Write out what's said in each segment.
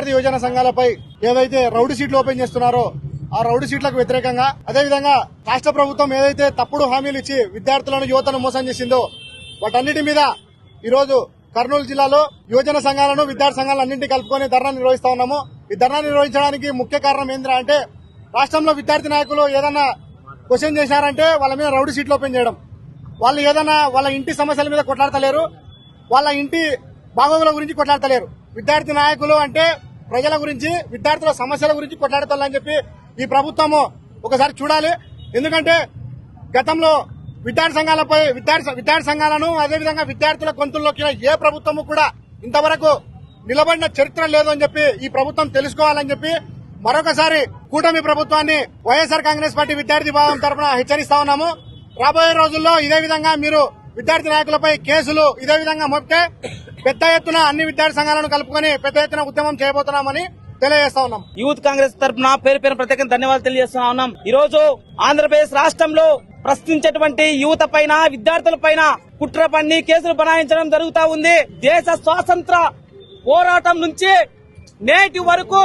విద్యార్థి యువజన సంఘాలపై ఏదైతే రౌడీ సీట్లు ఓపెన్ చేస్తున్నారో ఆ రౌడీ సీట్లకు వ్యతిరేకంగా అదేవిధంగా రాష్ట్ర ప్రభుత్వం ఏదైతే తప్పుడు హామీలు ఇచ్చి విద్యార్థులను యువతను మోసం చేసిందో వాటన్నిటి మీద ఈ రోజు కర్నూలు జిల్లాలో యువజన సంఘాలను విద్యార్థి సంఘాలను అన్నింటి కలుపుకొని ధర్నా నిర్వహిస్తా ఉన్నాము. ఈ ధర్నా నిర్వహించడానికి ముఖ్య కారణం ఏంద్రా అంటే రాష్ట్రంలో విద్యార్థి నాయకులు ఏదన్నా క్వశ్చన్ చేశారంటే వాళ్ళ మీద రౌడీ సీట్లు ఓపెన్ చేయడం. వాళ్ళు ఏదైనా వాళ్ళ ఇంటి సమస్యల మీద కొట్లాడతలేరు వాళ్ళ ఇంటి బాగోగుల గురించి కొట్లాడతలేరు. విద్యార్థి నాయకులు అంటే ప్రజల గురించి విద్యార్థుల సమస్యల గురించి కొట్లాడతానని చెప్పి ఈ ప్రభుత్వము ఒకసారి చూడాలి. ఎందుకంటే గతంలో విద్యార్థి సంఘాలపై విద్యార్థి విద్యార్థి సంఘాలను అదేవిధంగా విద్యార్థుల గొంతుల్లోకి ఏ ప్రభుత్వము కూడా ఇంతవరకు నిలబడిన చరిత్ర లేదు అని చెప్పి ఈ ప్రభుత్వం తెలుసుకోవాలని చెప్పి మరొకసారి కూటమి ప్రభుత్వాన్ని వైఎస్ఆర్ కాంగ్రెస్ పార్టీ విద్యార్థి భావం తరఫున హెచ్చరిస్తా ఉన్నాము. రాబోయే రోజుల్లో ఇదే విధంగా మీరు విద్యార్థి నాయకులపై కేసులు ఇదే విధంగా మోపితే పెద్ద ఎత్తున అన్ని విద్యార్థి సంఘాలను కలుపుకొని పెద్ద ఎత్తున ఉద్యమం చేయబోతున్నామని తెలియజేస్తా ఉన్నాం. యూత్ కాంగ్రెస్ తరఫున పేరు పేరు ప్రత్యేకంగా ధన్యవాదాలు తెలియజేస్తా ఉన్నాం. ఈ రోజు ఆంధ్రప్రదేశ్ రాష్ట్రంలో ప్రశ్నించేటువంటి యువత పైన విద్యార్థుల పైన కుట్ర పన్ని కేసులు బనాయించడం జరుగుతా ఉంది. దేశ స్వాతంత్ర పోరాటం నుంచి నేటి వరకు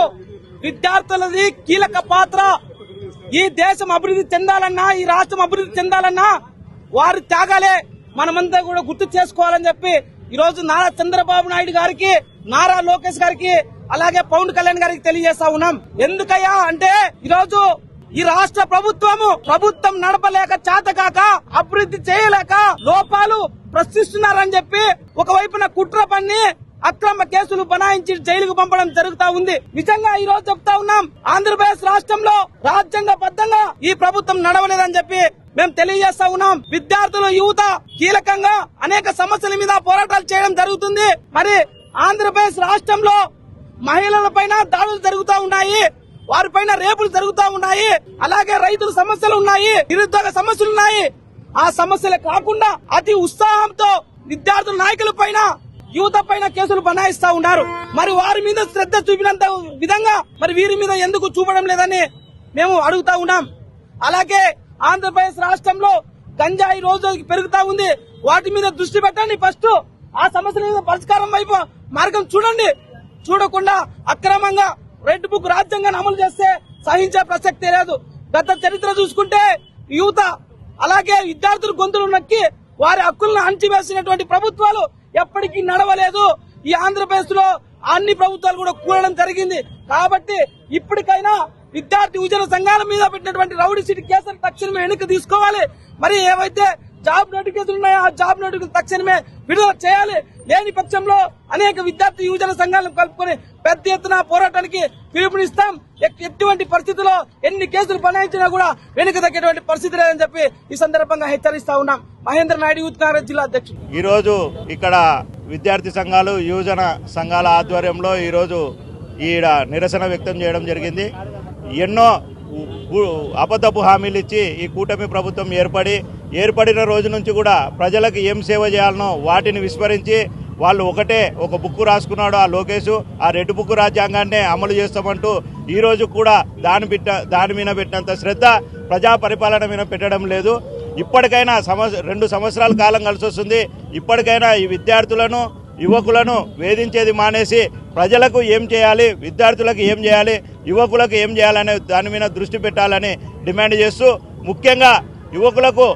విద్యార్థులది కీలక పాత్ర. ఈ దేశం అభివృద్ధి చెందాలన్నా ఈ రాష్ట్రం అభివృద్ధి చెందాలన్నా వారి త్యాగాలే. మనమంతా కూడా గుర్తు చేసుకోవాలని చెప్పి ఈ రోజు నారా చంద్రబాబు నాయుడు గారికి నారా లోకేష్ గారికి అలాగే పవన్ కళ్యాణ్ గారికి తెలియజేస్తా ఉన్నాం. ఎందుకయ్యా అంటే ఈ రోజు ఈ రాష్ట్ర ప్రభుత్వము ప్రభుత్వం నడపలేక చేతకాక అభివృద్ధి చేయలేక లోపాలు ప్రశ్నిస్తున్నారని చెప్పి ఒకవైపున కుట్ర పన్ని అక్రమ కేసులు బనాయించి జైలుకు పంపడం జరుగుతా ఉంది. నిజంగా ఈ రోజు చెప్తా ఉన్నాం ఆంధ్రప్రదేశ్ రాష్ట్రంలో రాజ్యాంగ బద్దంగా ఈ ప్రభుత్వం నడవలేదని చెప్పి మేము తెలియజేస్తా ఉన్నాం. విద్యార్థులు యువత కీలకంగా అనేక సమస్యల మీద పోరాటాలు చేయడం జరుగుతుంది. మరి ఆంధ్రప్రదేశ్ రాష్ట్రంలో మహిళల పైన దాడులు జరుగుతూ ఉన్నాయి. వారిపైన రేపులు జరుగుతూ ఉన్నాయి. అలాగే రైతుల సమస్యలు ఉన్నాయి. నిరుద్యోగ సమస్యలు ఉన్నాయి. ఆ సమస్యలే కాకుండా అతి ఉత్సాహంతో విద్యార్థుల నాయకుల పైన యువత పైన కేసులు బనాయిస్తా ఉన్నారు. మరి వారి మీద శ్రద్ధ చూపినంత విధంగా మరి వీరి మీద ఎందుకు చూపడం లేదని మేము అడుగుతా ఉన్నాం. అలాగే ఆంధ్రప్రదేశ్ రాష్ట్రంలో గంజాయి రోజు పెరుగుతా ఉంది. వాటి మీద దృష్టి పెట్టండి ఫస్ట్. ఆ సమస్యల మీద పరిష్కారం వైపు మార్గం చూడండి. చూడకుండా అక్రమంగా రెడ్ బుక్ రాజ్యాంగాన్ని అమలు చేస్తే సహించే ప్రసక్తే లేదు. గత చరిత్ర చూసుకుంటే యువత అలాగే విద్యార్థుల గొంతులు నక్కి వారి హక్కులను అణచివేసినటువంటి ప్రభుత్వాలు ఎప్పటికీ నడవలేదు. ఈ ఆంధ్రప్రదేశ్లో అన్ని ప్రభుత్వాలు కూడా కూడడం జరిగింది. కాబట్టి ఇప్పటికైనా విద్యార్థి ఉద్యమ సంఘాల మీద పెట్టినటువంటి రౌడీ సిటీ కేసులు తక్షణమే వెనక్కి తీసుకోవాలి. మరి ఏవైతే జాబ్ నోటిఫికేషన్ ఉన్నాయో ఆ జాబ్ నోటిఫికేషన్ తక్షణమే విడుదల చేయాలి. లేని పక్షంలో అనేక విద్యార్థి యువజన సంఘాలను కలుపుకొని పెద్ద ఎత్తున పోరాటానికి పిలుపునిస్తాం. ఎటువంటి పరిస్థితుల్లో ఎన్ని కేసులు బనాయించినా కూడా వెనుక తగ్గేటువంటి పరిస్థితి లేదని చెప్పి ఈ సందర్భంగా హెచ్చరిస్తా ఉన్నాం. మహేంద్ర నాయుడు యూత్ కాంగ్రెస్ జిల్లా అధ్యక్షుడు. ఈరోజు ఇక్కడ విద్యార్థి సంఘాలు యువజన సంఘాల ఆధ్వర్యంలో ఈరోజు ఈడ నిరసన వ్యక్తం చేయడం జరిగింది. ఎన్నో అబద్ధపు హామీలు ఇచ్చి ఈ కూటమి ప్రభుత్వం ఏర్పడి ఏర్పడిన రోజు నుంచి కూడా ప్రజలకు ఏం సేవ చేయాలనో వాటిని విస్మరించి వాళ్ళు ఒకటే ఒక బుక్ రాసుకున్నాడు ఆ లోకేష్ ఆ రెడ్ బుక్ రాజ్యాంగాన్నే అమలు చేస్తామంటూ ఈరోజు కూడా దాని పెట్ట దాని మీద పెట్టినంత శ్రద్ధ ప్రజా పరిపాలన మీద పెట్టడం లేదు. ఇప్పటికైనా సంవత్స రెండు సంవత్సరాల కాలం కలిసి వస్తుంది ఇప్పటికైనా ఈ విద్యార్థులను యువకులను వేధించేది మానేసి ప్రజలకు ఏం చేయాలి? విద్యార్థులకు ఏం చేయాలి? యువకులకు ఏం చేయాలనే దాని మీద దృష్టి పెట్టాలని డిమాండ్ చేస్తూ ముఖ్యంగా యువకులకు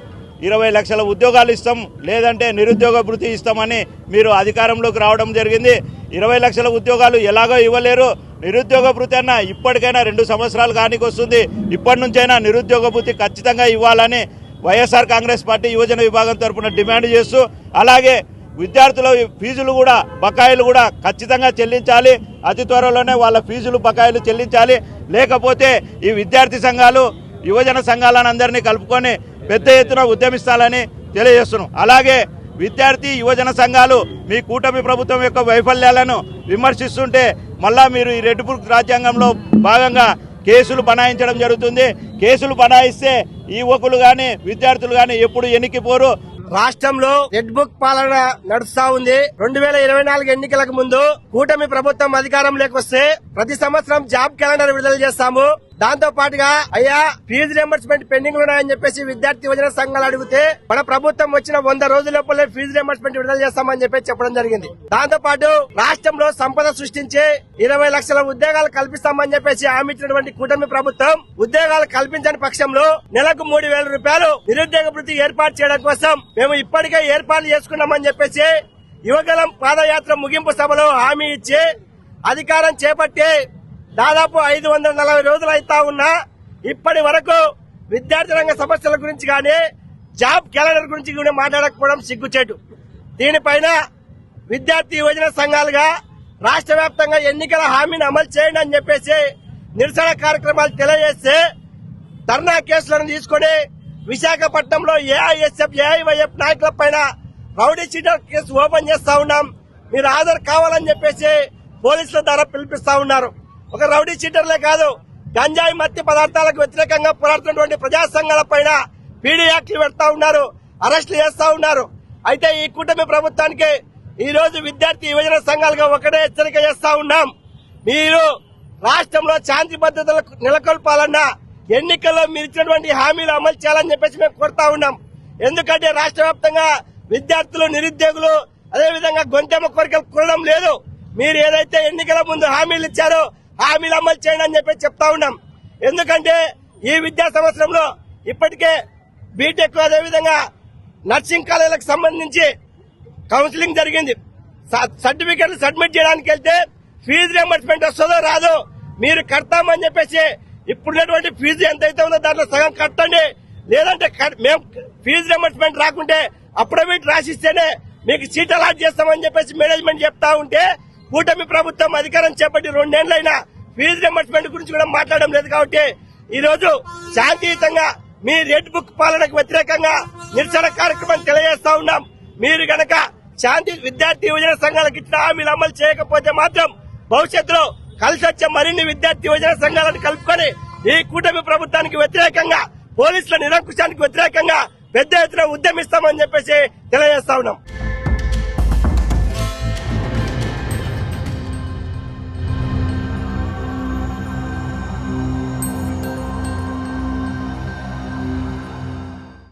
ఇరవై లక్షల ఉద్యోగాలు ఇస్తాం లేదంటే నిరుద్యోగ భృతి ఇస్తామని మీరు అధికారంలోకి రావడం జరిగింది. ఇరవై లక్షల ఉద్యోగాలు ఎలాగో ఇవ్వలేరు. నిరుద్యోగ భృతి అన్న ఇప్పటికైనా రెండు సంవత్సరాలు కానికి వస్తుంది. ఇప్పటి నుంచైనా నిరుద్యోగ భృతి ఖచ్చితంగా ఇవ్వాలని వైఎస్ఆర్ కాంగ్రెస్ పార్టీ యువజన విభాగం తరఫున డిమాండ్ చేస్తూ అలాగే విద్యార్థుల ఫీజులు కూడా బకాయిలు కూడా ఖచ్చితంగా చెల్లించాలి. అతి త్వరలోనే వాళ్ళ ఫీజులు బకాయిలు చెల్లించాలి. లేకపోతే ఈ విద్యార్థి సంఘాలు యువజన సంఘాలను అందరినీ కలుపుకొని పెద్ద ఎత్తున ఉద్యమిస్తాలని తెలియజేస్తున్నాం. అలాగే విద్యార్థి యువజన సంఘాలు మీ కూటమి ప్రభుత్వం యొక్క వైఫల్యాలను విమర్శిస్తుంటే మళ్ళా మీరు ఈ రెడ్ బుక్ రాజ్యాంగంలో భాగంగా కేసులు బనాయించడం జరుగుతుంది. కేసులు బనాయిస్తే యువకులు కానీ విద్యార్థులు కానీ ఎప్పుడు ఎన్నికిపోరు రాష్ట్రంలో రెడ్ బుక్ పాలన నడుస్తా ఉంది. రెండు వేల ఇరవై నాలుగు ఎన్నికలకు ముందు కూటమి ప్రభుత్వం అధికారంలోకి వస్తే ప్రతి సంవత్సరం జాబ్ క్యాలెండర్ విడుదల చేస్తాము. దాంతో పాటుగా అయ్యా ఫీజు రియంబర్స్మెంట్ పెండింగ్లో ఉన్నాయని చెప్పేసి విద్యార్థి యువజన సంఘాలు అడిగితే మన ప్రభుత్వం వచ్చిన వంద రోజుల లోపలే ఫీజు రియంబర్స్మెంట్ విడుదల చేస్తామని చెప్పి చెప్పడం జరిగింది. దాంతో పాటు రాష్ట్రంలో సంపద సృష్టించి ఇరవై లక్షల ఉద్యోగాలు కల్పిస్తామని చెప్పేసి హామీ ఇచ్చినటువంటి కూటమి ప్రభుత్వం ఉద్యోగాలు కల్పించని పక్షంలో నెలకు మూడు వేల రూపాయలు నిరుద్యోగ వృత్తి ఏర్పాటు చేయడం కోసం మేము ఇప్పటికే ఏర్పాట్లు చేసుకున్నామని చెప్పేసి యువగలం పాదయాత్ర ముగింపు సభలో హామీ ఇచ్చి అధికారం చేపట్టి దాదాపు ఐదు వందల నలభై రోజులు అయితా ఉన్నా ఇప్పటి వరకు విద్యార్థి రంగ సమస్యల గురించి కానీ జాబ్ క్యాలెండర్ గురించి కూడా మాట్లాడకపోవడం సిగ్గుచేటు. దీనిపైన విద్యార్థి యువజన సంఘాలుగా రాష్ట్ర వ్యాప్తంగా ఎన్నికల హామీని అమలు చేయండి అని చెప్పేసి నిరసన కార్యక్రమాలు తెలియజేస్తే ధర్నా కేసులను తీసుకుని విశాఖపట్నంలో ఏఐఎస్ఎఫ్ ఏఐవైఎఫ్ నాయకుల పైన రౌడీ షీటర్ కేసు ఓపెన్ చేస్తా ఉన్నాం. మీరు హాజరు కావాలని చెప్పేసి పోలీసుల ద్వారా పిలిపిస్తా ఉన్నారు. ఒక రౌడీ చీటర్లే కాదు గంజాయి మత్తి పదార్థాలకు వ్యతిరేకంగా పోరాడుతున్నటువంటి ప్రజా సంఘాల పైన పీడీ యాక్ట్లు పెడతా ఉన్నారు అరెస్టులు చేస్తా ఉన్నారు. అయితే ఈ కూటమి ప్రభుత్వానికి ఈ రోజు విద్యార్థి యువజన సంఘాలుగా ఒకటే హెచ్చరిక చేస్తా ఉన్నాం. మీరు రాష్ట్రంలో శాంతి భద్రతలు నెలకొల్పాలన్నా ఎన్నికల్లో మీరు ఇచ్చినటువంటి హామీలు అమలు చేయాలని చెప్పేసి మేము కోరుతా ఉన్నాం. ఎందుకంటే రాష్ట్ర వ్యాప్తంగా విద్యార్థులు నిరుద్యోగులు అదేవిధంగా గొంతెమ్మ కోరికలు కూడడం లేదు. మీరు ఏదైతే ఎన్నికల ముందు హామీలు ఇచ్చారో హామీలు అమలు చేయండి అని చెప్పి చెప్తా ఉన్నాం. ఎందుకంటే ఈ విద్యా సంవత్సరంలో ఇప్పటికే బీటెక్ అదేవిధంగా నర్సింగ్ కాలేజీలకు సంబంధించి కౌన్సిలింగ్ జరిగింది. సర్టిఫికెట్లు సబ్మిట్ చేయడానికి వెళ్తే ఫీజు రియంబర్స్మెంట్ వస్తుందో రాదో మీరు కడతామని చెప్పేసి ఇప్పుడున్నటువంటి ఫీజు ఎంత అయితే ఉందో దాంట్లో సగం కట్టండి. లేదంటే మేము ఫీజు రియంబర్స్మెంట్ రాకుంటే అప్రవేట్ రాసిస్తేనే మీకు సీట్ అలాట్ చేస్తామని చెప్పేసి మేనేజ్మెంట్ చెప్తా ఉంటే కూటమి ప్రభుత్వం అధికారం చేపట్టి రెండేళ్ళైనా ఫీజు రియంబర్స్మెంట్ గురించి కూడా మాట్లాడడం లేదు కాబట్టి ఈ రోజు శాంతియుతంగా మీ రెడ్ బుక్ పాలనకు వ్యతిరేకంగా నిరసన కార్యక్రమం తెలియజేస్తా ఉన్నాం. మీరు గనక శాంతి విద్యార్థి యువజన సంఘాలకు ఇచ్చిన హామీలు అమలు చేయకపోతే మాత్రం భవిష్యత్తులో కలిసి వచ్చే మరిన్ని విద్యార్థి యువజన సంఘాలను కలుపుకొని ఈ కూటమి ప్రభుత్వానికి వ్యతిరేకంగా పోలీసుల నిరంకుశానికి వ్యతిరేకంగా పెద్ద ఎత్తున ఉద్యమిస్తామని చెప్పేసి తెలియజేస్తా ఉన్నాం.